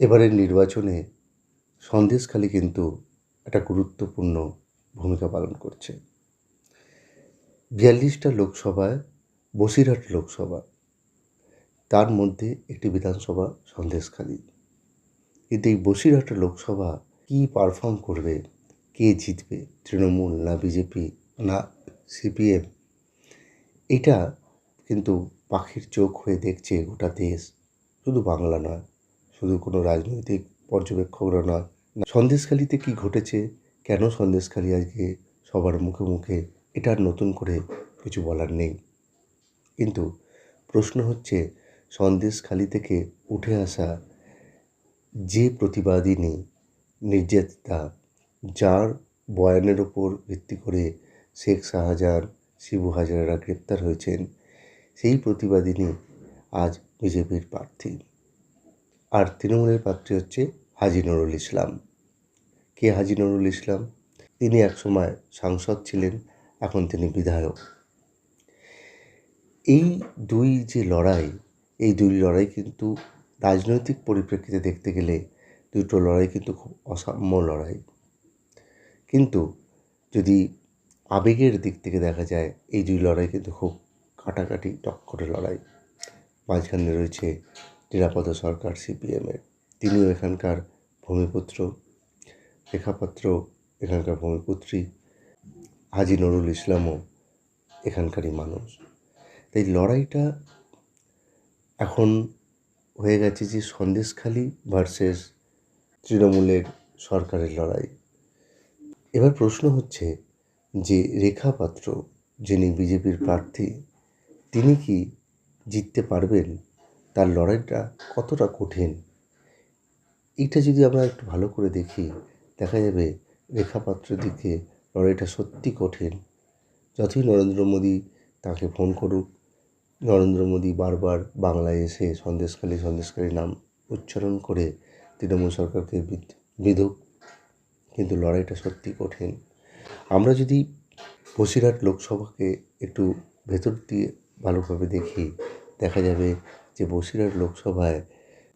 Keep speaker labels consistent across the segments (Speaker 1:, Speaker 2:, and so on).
Speaker 1: এবারের নির্বাচনে সন্দেশখালি কিন্তু একটা গুরুত্বপূর্ণ ভূমিকা পালন করছে। বিয়াল্লিশটা লোকসভায় বসিরহাট লোকসভা, তার মধ্যে একটি বিধানসভা সন্দেশখালি। কিন্তু এই বসিরহাট লোকসভা কী পারফর্ম করবে, কে জিতবে, তৃণমূল না বিজেপি না সিপিএম এটা কিন্তু পাখির চোখ হয়ে দেখছে গোটা দেশ। শুধু বাংলা নয় শুধু কোনো রাজনৈতিক পর্যবেক্ষকরা নয় সন্দেশখালিতে কী ঘটেছে? কেন সন্দেশখালি আজকে সবার মুখে মুখে এটা নতুন করে কিছু বলার নেই? কিন্তু প্রশ্ন হচ্ছে, সন্দেশখালি থেকে উঠে আসা যে প্রতিবাদিনী নির্যাতিতা, যার বয়ানের ওপর ভিত্তি করে শেখ শাহজাহান, শিবু হাজারা গ্রেপ্তার হয়েছেন, সেই প্রতিবাদিনী আজ বিজেপির প্রার্থী। আর তৃণমূলের প্রার্থী হচ্ছে হাজি নুরুল ইসলাম। কে হাজি নুরুল ইসলাম? তিনি একসময় সাংসদ ছিলেন, এখন তিনি বিধায়ক। এই দুই যে লড়াই, এই দুই লড়াই কিন্তু রাজনৈতিক পরিপ্রেক্ষিতে দেখতে গেলে দুটো লড়াই কিন্তু খুব অসাম্য লড়াই। কিন্তু যদি আবেগের দিক থেকে দেখা যায়, এই দুই লড়াই কিন্তু খুব কাটাকাটি টক্করে লড়াই। মাঝখানে রয়েছে নিরাপদ সরকার সিপিএমের তিনিও এখানকার ভূমিপুত্র রেখাপাত্র এখানকার ভূমিপুত্রী। হাজি নুরুল ইসলামও এখানকারই মানুষ। তাই লড়াইটা এখন হয়ে গেছে যে সন্দেশখালি ভার্সেস তৃণমূলের সরকারের লড়াই। এবার প্রশ্ন হচ্ছে যে রেখা পাত্র যিনি বিজেপির প্রার্থী, তিনি কি জিততে পারবেন? তার লড়াইটা কতটা কঠিন, এইটা যদি আমরা একটু ভালো করে দেখি, দেখা যাবে রেখা পাত্রের দিকে লড়াইটা সত্যি কঠিন। যতই নরেন্দ্র মোদী তাকে ফোন করুক, নরেন্দ্র মোদী বারবার বাংলায় এসে সন্দেশকালী সন্দেশখালী নাম উচ্চারণ করে তৃণমূল সরকারকে বিধুক, কিন্তু লড়াইটা সত্যি কঠিন। আমরা যদি বসিরহাট লোকসভাকে একটু ভেতর দিয়ে ভালোভাবে দেখি, দেখা যাবে যে বসিরহাট লোকসভায়,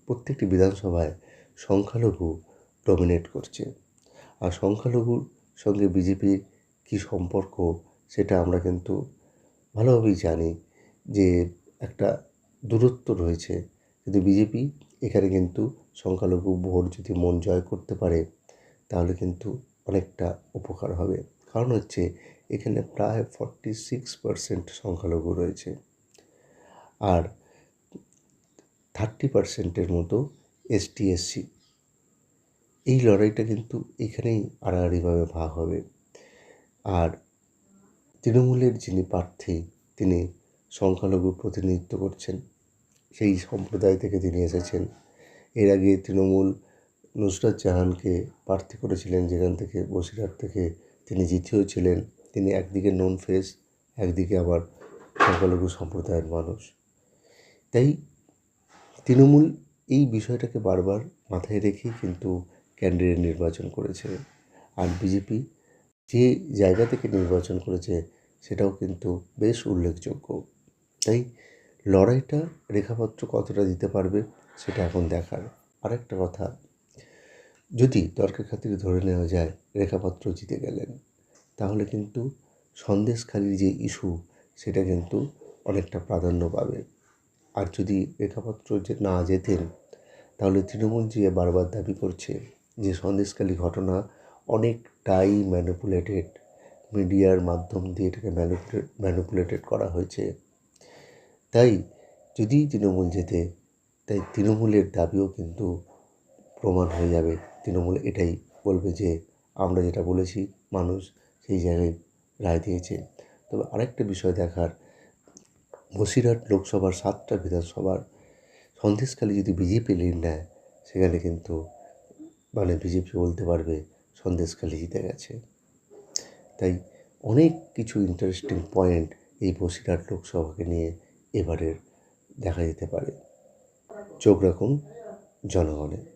Speaker 1: প্রত্যেকটি বিধানসভায় সংখ্যালঘু ডমিনেট করছে। আর সংখ্যালঘুর সঙ্গে বিজেপির কী সম্পর্ক সেটা আমরা কিন্তু ভালোভাবেই জানি যে একটা দূরত্ব রয়েছে। কিন্তু বিজেপি এখানে কিন্তু সংখ্যালঘু ভোট যদি মন জয় করতে পারে, তাহলে কিন্তু অনেকটা উপকার হবে। কারণ হচ্ছে এখানে প্রায় ফর্টি সিক্স পারসেন্ট সংখ্যালঘু রয়েছে। আর থার্টি পারসেন্টের মতো এসটি এসসি এই লড়াইটা কিন্তু এখানেই আড়াআড়িভাবে ভাগ হবে। আর তৃণমূলের যিনি প্রার্থী, তিনি সংখ্যালঘু প্রতিনিধিত্ব করছেন। সেই সম্প্রদায় থেকে তিনি এসেছেন। এর আগে তৃণমূল নুসরাত জাহানকে প্রার্থী করেছিলেন, যেখান থেকে বসিরহাট থেকে তিনি জিতেও ছিলেন। তিনি একদিকে নন ফেস একদিকে আবার সংখ্যালঘু সম্প্রদায়ের মানুষ। তাই তৃণমূল এই বিষয়টাকে বারবার মাথায় রেখেই কিন্তু ক্যান্ডিডেট নির্বাচন করেছে। আর বিজেপি যে জায়গা থেকে নির্বাচন করেছে সেটাও কিন্তু বেশ উল্লেখযোগ্য। তাই লড়াইটা রেখাপত্র কতটা দিতে পারবে সেটা এখন দেখার। আরেকটা কথা, যদি তর্কের খাতিরে ধরে নেওয়া যায় রেখাপত্র জিতে গেলেন, তাহলে কিন্তু সন্দেশখালির যে ইস্যু সেটা কিন্তু অনেকটা প্রাধান্য পাবে। আর যদি রেখাপত্র যে না যেতেন তাহলে তৃণমূল যে বারবার দাবি করছে যে সন্দেশখালী ঘটনা অনেকটাই ম্যানুপুলেটেড মিডিয়ার মাধ্যম দিয়ে এটাকে ম্যানুপুলেট ম্যানুপুলেটেড করা হয়েছে। তাই যদি তৃণমূল যেতে তাই তৃণমূলের দাবিও কিন্তু প্রমাণ হয়ে যাবে। তৃণমূল এটাই বলবে যে, আমরা যেটা বলেছি, মানুষ সেই জায়গায় রায় দিয়েছে। তবে আরেকটা বিষয় দেখার বসিরহাট লোকসভার সাতটা বিধানসভার সন্দেশখালী যদি বিজেপি লিড নেয়, সেখানে কিন্তু মানে বিজেপি বলতে পারবে সন্দেশখালী জিতে গেছে। তাই অনেক কিছু ইন্টারেস্টিং পয়েন্ট এই বসিরহাট লোকসভাকে নিয়ে এবারের দেখা যেতে পারে। চোখ রাখুন জনগণে